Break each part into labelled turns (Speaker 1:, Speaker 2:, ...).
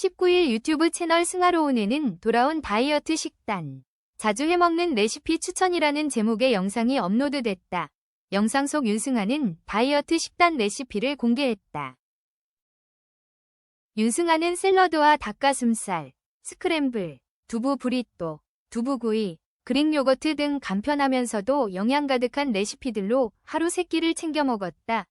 Speaker 1: 19일 유튜브 채널 승하로운에는 돌아온 다이어트 식단, 자주 해먹는 레시피 추천이라는 제목의 영상이 업로드됐다. 영상 속 윤승아는 다이어트 식단 레시피를 공개했다. 윤승아는 샐러드와 닭가슴살, 스크램블, 두부 브리또, 두부구이, 그릭 요거트 등 간편하면서도 영양 가득한 레시피들로 하루 세 끼를 챙겨 먹었다.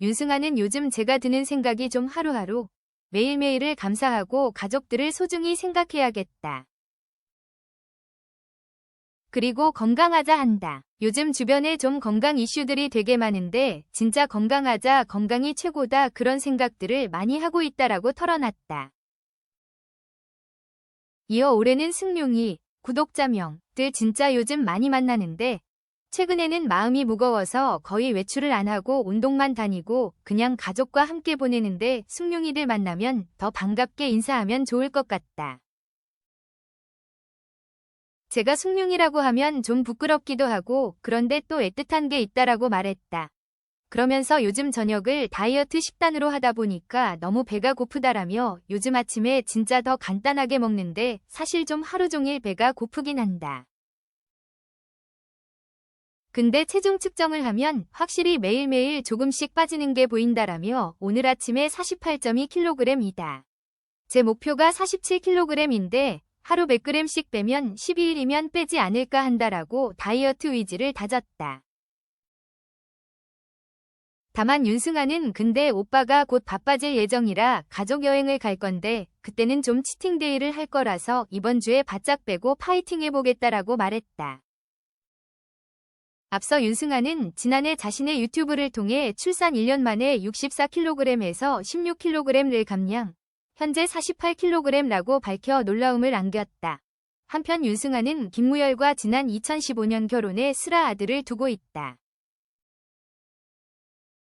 Speaker 1: 윤승아는 요즘 제가 드는 생각이 좀 하루하루 매일매일을 감사하고 가족들을 소중히 생각해야겠다. 그리고 건강하자 한다. 요즘 주변에 좀 건강 이슈들이 되게 많은데 진짜 건강하자 건강이 최고다 그런 생각들을 많이 하고 있다라고 털어놨다. 이어 올해는 승룡이 구독자명들 진짜 요즘 많이 만나는데 최근에는 마음이 무거워서 거의 외출을 안 하고 운동만 다니고 그냥 가족과 함께 보내는데 숭룡이들 만나면 더 반갑게 인사하면 좋을 것 같다. 제가 숭룡이라고 하면 좀 부끄럽기도 하고 그런데 또 애틋한 게 있다라고 말했다. 그러면서 요즘 저녁을 다이어트 식단으로 하다 보니까 너무 배가 고프다라며 요즘 아침에 진짜 더 간단하게 먹는데 사실 좀 하루 종일 배가 고프긴 한다. 근데 체중 측정을 하면 확실히 매일매일 조금씩 빠지는 게 보인다라며 오늘 아침에 48.2kg이다. 제 목표가 47kg인데 하루 100g씩 빼면 12일이면 빼지 않을까 한다라고 다이어트 의지를 다졌다. 다만 윤승아는 근데 오빠가 곧 바빠질 예정이라 가족 여행을 갈 건데 그때는 좀 치팅데이를 할 거라서 이번 주에 바짝 빼고 파이팅 해보겠다라고 말했다. 앞서 윤승아는 지난해 자신의 유튜브를 통해 출산 1년 만에 64kg에서 16kg를 감량, 현재 48kg라고 밝혀 놀라움을 안겼다. 한편 윤승아는 김무열과 지난 2015년 결혼해 슬아 아들을 두고 있다.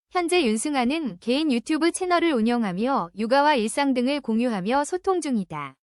Speaker 1: 현재 윤승아는 개인 유튜브 채널을 운영하며 육아와 일상 등을 공유하며 소통 중이다.